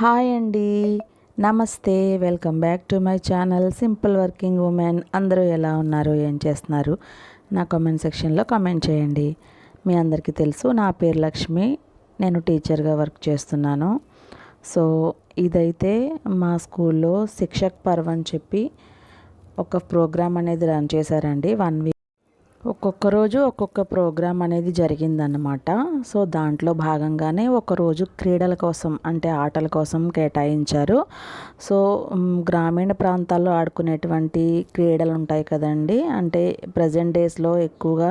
Hi అండి. నమస్తే. Welcome back to my channel simple working women. అందరూ ఎలా ఉన్నారు? ఏం చేస్తున్నారు? నా కామెంట్ సెక్షన్లో కామెంట్ చేయండి. మీ అందరికీ తెలుసు నా పేరు లక్ష్మి. నేను టీచర్గా వర్క్ చేస్తున్నాను. సో ఇదైతే మా స్కూల్లో శిక్షక్ పర్వ్ అని చెప్పి ఒక ప్రోగ్రామ్ అనేది రన్ చేశారండి. వన్ వీక్ ఒక్కొక్క రోజు ఒక్కొక్క ప్రోగ్రాం అనేది జరిగిందన్నమాట. సో దాంట్లో భాగంగానే ఒకరోజు క్రీడల కోసం అంటే ఆటల కోసం కేటాయించారు. సో గ్రామీణ ప్రాంతాల్లో ఆడుకునేటువంటి క్రీడలు ఉంటాయి కదండి. అంటే ప్రజెంట్ డేస్లో ఎక్కువగా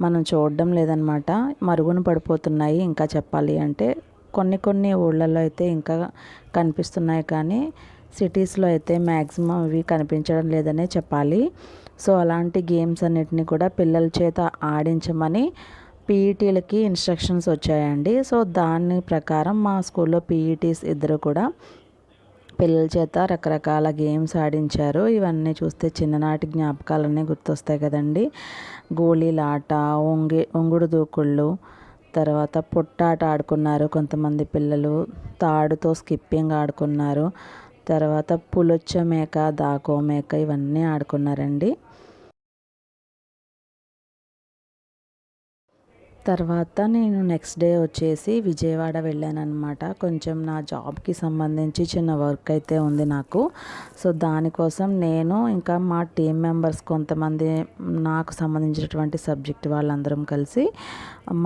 మనం చూడడం లేదనమాట మరుగున పడిపోతున్నాయి ఇంకా చెప్పాలి అంటే. కొన్ని కొన్ని ఊళ్ళల్లో అయితే ఇంకా కనిపిస్తున్నాయి కానీ సిటీస్లో అయితే మ్యాక్సిమం ఇవి కనిపించడం లేదనే చెప్పాలి. సో అలాంటి గేమ్స్ అన్నిటిని కూడా పిల్లల చేత ఆడించమని పీఈటీలకి ఇన్స్ట్రక్షన్స్ వచ్చాయండి. సో దాని ప్రకారం మా స్కూల్లో పీఈటీస్ ఇద్దరు కూడా పిల్లల చేత రకరకాల గేమ్స్ ఆడించారు. ఇవన్నీ చూస్తే చిన్ననాటి జ్ఞాపకాలన్నీ గుర్తొస్తాయి కదండి. గోళీలాట ఒంగి ఒంగుడు దూకుళ్ళు తర్వాత పొట్టాట ఆడుకున్నారు కొంతమంది పిల్లలు. తాడుతో స్కిప్పింగ్ ఆడుకున్నారు. తర్వాత పులొచ్చ మేక దాకో మేక ఇవన్నీ ఆడుకున్నారండి. తర్వాత నేను నెక్స్ట్ డే వచ్చేసి విజయవాడ వెళ్ళానన్నమాట. కొంచెం నా జాబ్కి సంబంధించి చిన్న వర్క్ అయితే ఉంది నాకు. సో దానికోసం నేను ఇంకా మా టీం మెంబర్స్ కొంతమంది నాకు సంబంధించినటువంటి సబ్జెక్ట్ వాళ్ళందరం కలిసి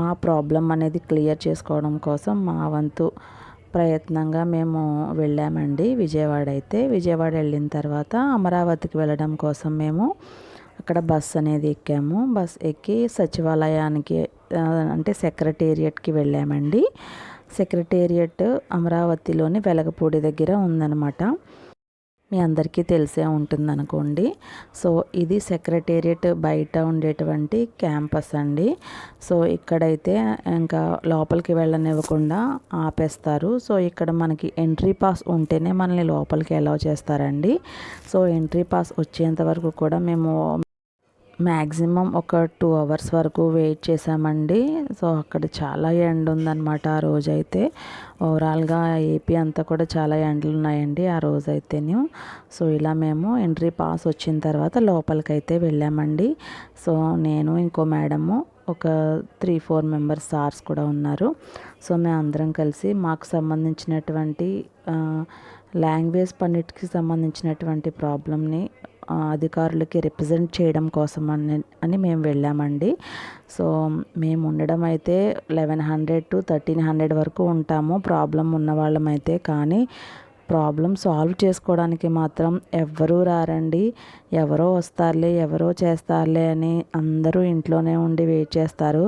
మా ప్రాబ్లం అనేది క్లియర్ చేసుకోవడం కోసం మా వంతు ప్రయత్నంగా మేము వెళ్ళామండి విజయవాడ అయితే. విజయవాడ వెళ్ళిన తర్వాత అమరావతికి వెళ్ళడం కోసం మేము అక్కడ బస్ అనేది ఎక్కాము. బస్ ఎక్కి సచివాలయానికి అంటే సెక్రటేరియట్కి వెళ్ళామండి. సెక్రటేరియట్ అమరావతిలోని వెలగపూడి దగ్గర ఉందన్నమాట. మీ అందరికీ తెలిసే ఉంటుంది అనుకోండి సో ఇది సెక్రటేరియట్ బయట ఉండేటువంటి క్యాంపస్ అండి. సో ఇక్కడైతే ఇంకా లోపలికి వెళ్ళనివ్వకుండా ఆపేస్తారు. సో ఇక్కడ మనకి ఎంట్రీ పాస్ ఉంటేనే మనల్ని లోపలికి అలౌ చేస్తారండి. సో ఎంట్రీ పాస్ వచ్చేంత వరకు కూడా మేము మ్యాక్సిమం ఒక టూ అవర్స్ వరకు వెయిట్ చేసామండి సో అక్కడ చాలా ఎండ ఉందన్నమాట ఆ రోజైతే. ఓవరాల్గా ఏపీ అంతా కూడా చాలా ఎండలు ఉన్నాయండి ఆ రోజైతేనే. సో ఇలా మేము ఎంట్రీ పాస్ వచ్చిన తర్వాత లోపలికైతే వెళ్ళామండి. సో నేను ఇంకో మేడము ఒక త్రీ ఫోర్ మెంబర్స్ సార్స్ కూడా ఉన్నారు. సో మేము అందరం కలిసి మాకు సంబంధించినటువంటి లాంగ్వేజ్ పన్నిటికి సంబంధించినటువంటి ప్రాబ్లమ్ని అధికారులకి రిప్రజెంట్ చేయడం కోసం అని అని మేము వెళ్ళామండి. సో మేము ఉండడం అయితే eleven hundred to thirteen hundred వరకు ఉంటాము. ప్రాబ్లం ఉన్న వాళ్ళమైతే కానీ ప్రాబ్లం సాల్వ్ చేసుకోవడానికి మాత్రం ఎవ్వరూ రారండి. ఎవరో వస్తారులే ఎవరో చేస్తారులే అని అందరూ ఇంట్లోనే ఉండి వెయిట్ చేస్తారు.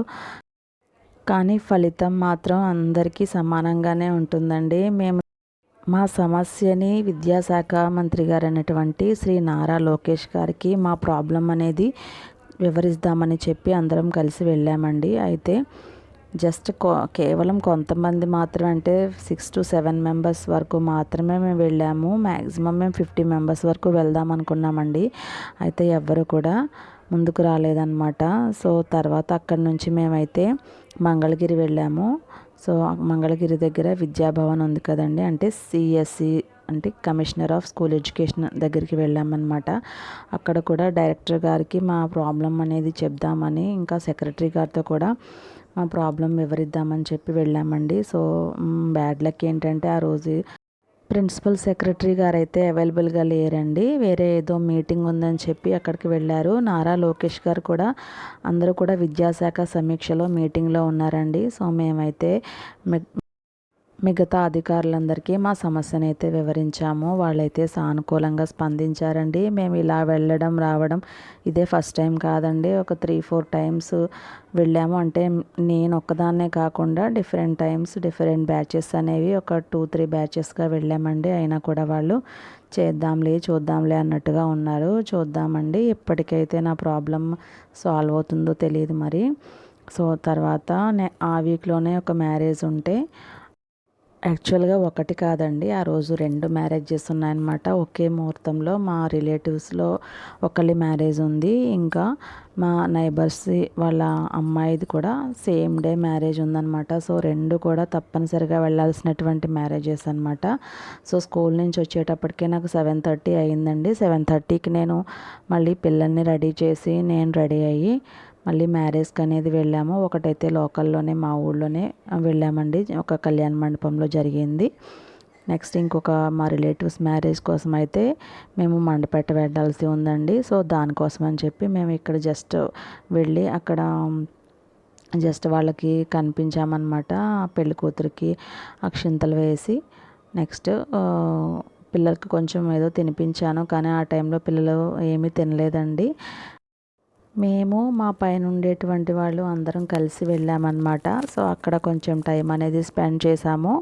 కానీ ఫలితం మాత్రం అందరికీ సమానంగానే ఉంటుందండి. మేము మా సమస్యని విద్యాశాఖ మంత్రి గారు అయినటువంటి శ్రీ నారా లోకేష్ గారికి మా ప్రాబ్లం అనేది వివరిద్దామని చెప్పి అందరం కలిసి వెళ్ళామండి. అయితే జస్ట్ కో కేవలం కొంతమంది మాత్రమే అంటే సిక్స్ టు సెవెన్ మెంబర్స్ వరకు మాత్రమే మేము వెళ్ళాము. మ్యాక్సిమం మేము ఫిఫ్టీ మెంబర్స్ వరకు వెళ్దాం అనుకున్నామండి. అయితే ఎవ్వరు కూడా ముందుకు రాలేదన్నమాట. సో తర్వాత అక్కడి నుంచి మేమైతే మంగళగిరి వెళ్ళాము. సో మంగళగిరి దగ్గర విద్యాభవన్ ఉంది కదండి. అంటే సిఎస్సి అంటే కమిషనర్ ఆఫ్ స్కూల్ ఎడ్యుకేషన్ దగ్గరికి వెళ్ళామన్నమాట. అక్కడ కూడా డైరెక్టర్ గారికి మా ప్రాబ్లం అనేది చెప్దామని ఇంకా సెక్రటరీ గారితో కూడా మా ప్రాబ్లం వివరిద్దామని చెప్పి వెళ్ళామండి. సో బ్యాడ్ లక్ ఏంటంటే ఆ రోజు ప్రిన్సిపల్ సెక్రటరీ గారు అయితే అవైలబుల్గా లేరండి. వేరే ఏదో మీటింగ్ ఉందని చెప్పి అక్కడికి వెళ్ళారు. నారా లోకేష్ గారు కూడా అందరూ కూడా విద్యాశాఖ సమీక్షలో మీటింగ్లో ఉన్నారండి. సో మేమైతే మిగతా అధికారులందరికీ మా సమస్యను అయితే వివరించాము. వాళ్ళైతే సానుకూలంగా స్పందించారండి. మేము ఇలా వెళ్ళడం రావడం ఇదే ఫస్ట్ టైం కాదండి. ఒక త్రీ ఫోర్ టైమ్స్ వెళ్ళాము. అంటే నేను ఒక్కదాన్నే కాకుండా డిఫరెంట్ టైమ్స్ డిఫరెంట్ బ్యాచెస్ అనేవి ఒక టూ త్రీ బ్యాచెస్గా వెళ్ళామండి. అయినా కూడా వాళ్ళు చేద్దాంలే చూద్దాంలే అన్నట్టుగా ఉన్నారు. చూద్దామండి. ఇప్పటికైతే నా ప్రాబ్లం సాల్వ్ అవుతుందో తెలియదు మరి. సో తర్వాత నే ఆ వీక్లోనే ఒక మ్యారేజ్ ఉంటే యాక్చువల్గా ఒకటి కాదండి. ఆ రోజు రెండు మ్యారేజెస్ ఉన్నాయన్నమాట. ఒకే ముహూర్తంలో మా రిలేటివ్స్లో ఒకరి మ్యారేజ్ ఉంది. ఇంకా మా నైబర్స్ వాళ్ళ అమ్మాయిది కూడా సేమ్ డే మ్యారేజ్ ఉందన్నమాట. సో రెండు కూడా తప్పనిసరిగా వెళ్ళాల్సినటువంటి మ్యారేజెస్ అనమాట సో స్కూల్ నుంచి వచ్చేటప్పటికే నాకు సెవెన్ థర్టీ అయిందండి. సెవెన్ థర్టీకి నేను మళ్ళీ పిల్లల్ని రెడీ చేసి నేను రెడీ అయ్యి మళ్ళీ మ్యారేజ్కి అనేది వెళ్ళాము. ఒకటైతే లోకల్లోనే మా ఊళ్ళోనే వెళ్ళామండి. ఒక కళ్యాణ మండపంలో జరిగింది. నెక్స్ట్ ఇంకొక మా రిలేటివ్స్ మ్యారేజ్ కోసం అయితే మేము మండపేట వెళ్ళాల్సి ఉందండి. సో దానికోసం అని చెప్పి మేము ఇక్కడ జస్ట్ వెళ్ళి అక్కడ జస్ట్ వాళ్ళకి కనిపించామన్నమాట. పెళ్ళి కూతురికి అక్షింతలు వేసి నెక్స్ట్ పిల్లలకి కొంచెం ఏదో తినిపించాను. కానీ ఆ టైంలో పిల్లలు ఏమీ తినలేదండి. మేము మా పైన ఉండేటువంటి వాళ్ళు అందరం కలిసి వెళ్ళామన్నమాట. సో అక్కడ కొంచెం టైం అనేది స్పెండ్ చేసాము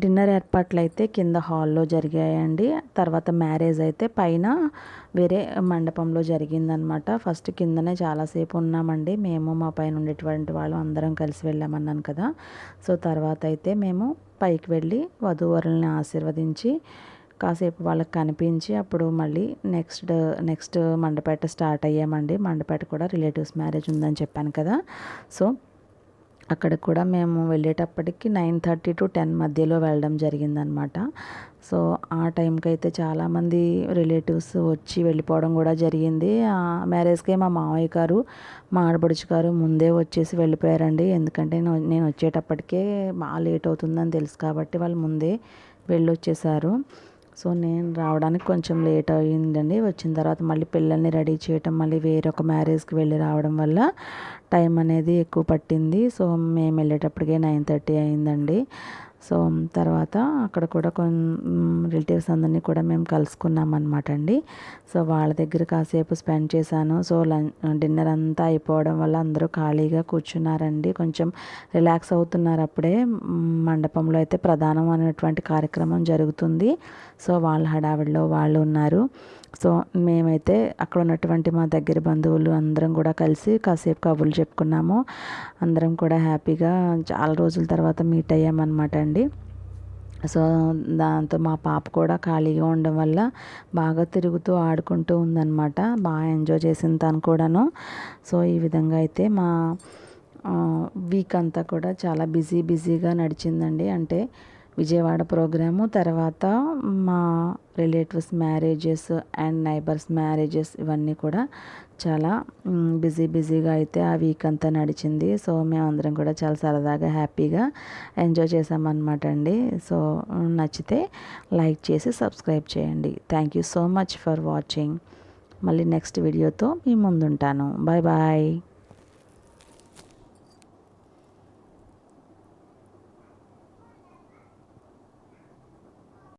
డిన్నర్ ఏర్పాట్లు అయితే కింద హాల్లో జరిగాయండి. తర్వాత మ్యారేజ్ అయితే పైన వేరే మండపంలో జరిగిందనమాట ఫస్ట్ కిందనే చాలాసేపు ఉన్నామండి. మేము మా పైన ఉండేటువంటి వాళ్ళు అందరం కలిసి వెళ్ళామన్నాను కదా. సో తర్వాత అయితే మేము పైకి వెళ్ళి వధూవరుల్ని ఆశీర్వదించి కాసేపు వాళ్ళకి కనిపించి అప్పుడు మళ్ళీ నెక్స్ట్ నెక్స్ట్ మండపేట స్టార్ట్ అయ్యామండి. మండపేట కూడా రిలేటివ్స్ మ్యారేజ్ ఉందని చెప్పాను కదా. సో అక్కడ కూడా మేము వెళ్ళేటప్పటికి నైన్ థర్టీ టు టెన్ మధ్యలో వెళ్ళడం జరిగిందనమాట. సో ఆ టైంకి అయితే చాలామంది రిలేటివ్స్ వచ్చి వెళ్ళిపోవడం కూడా జరిగింది. ఆ మ్యారేజ్కే మా మావయ్య గారు మా ఆడబడుచు గారు ముందే వచ్చేసి వెళ్ళిపోయారండి. ఎందుకంటే నేను వచ్చేటప్పటికే బాగా లేట్ అవుతుందని తెలుసు కాబట్టి వాళ్ళు ముందే వెళ్ళి వచ్చేసారు సో నేను రావడానికి కొంచెం లేట్ అయ్యిందండి వచ్చిన తర్వాత మళ్ళీ పిల్లల్ని రెడీ చేయటం మళ్ళీ వేరొక మ్యారేజ్కి వెళ్ళి రావడం వల్ల టైం అనేది ఎక్కువ పట్టింది. సో మేము వెళ్ళేటప్పటికే నైన్ థర్టీ అయిందండి. సో తర్వాత అక్కడ కూడా కొన్ని రిలేటివ్స్ అందరినీ కూడా మేము కలుసుకున్నాం అనమాట అండి. సో వాళ్ళ దగ్గర కాసేపు స్పెండ్ చేశాను. సో లం డిన్నర్ అంతా అయిపోవడం వల్ల అందరూ ఖాళీగా కూర్చున్నారండి. కొంచెం రిలాక్స్ అవుతున్నారు అప్పుడే. మండపంలో అయితే ప్రధానం అనేటువంటి కార్యక్రమం జరుగుతుంది. సో వాళ్ళ హడావిడిలో వాళ్ళు ఉన్నారు. సో మేమైతే అక్కడ ఉన్నటువంటి మా దగ్గర బంధువులు అందరం కూడా కలిసి కాసేపు కబుర్లు చెప్పుకున్నాము. అందరం కూడా హ్యాపీగా చాలా రోజుల తర్వాత మీట్ అయ్యామన్నమాట అండి. సో దాంతో మా పాప కూడా ఖాళీగా ఉండడం వల్ల బాగా తిరుగుతూ ఆడుకుంటూ ఉందన్నమాట. బాగా ఎంజాయ్ చేసింది తను కూడాను. సో ఈ విధంగా అయితే మా వీక్ అంతా కూడా చాలా బిజీ బిజీగా నడిచిందండి. అంటే విజయవాడ ప్రోగ్రాము తర్వాత మా relatives marriages and neighbours marriages ఇవన్నీ కూడా చాలా బిజీ బిజీగా అయితే ఆ వీక్ అంతా నడిచింది. సో మేమందరం కూడా చాలా సరదాగా హ్యాపీగా ఎంజాయ్ చేసామన్నమాట అండి. సో నచ్చితే లైక్ చేసి సబ్స్క్రైబ్ చేయండి. Thank you so much for watching. మళ్ళీ నెక్స్ట్ వీడియోతో మీ ముందుంటాను. Bye bye.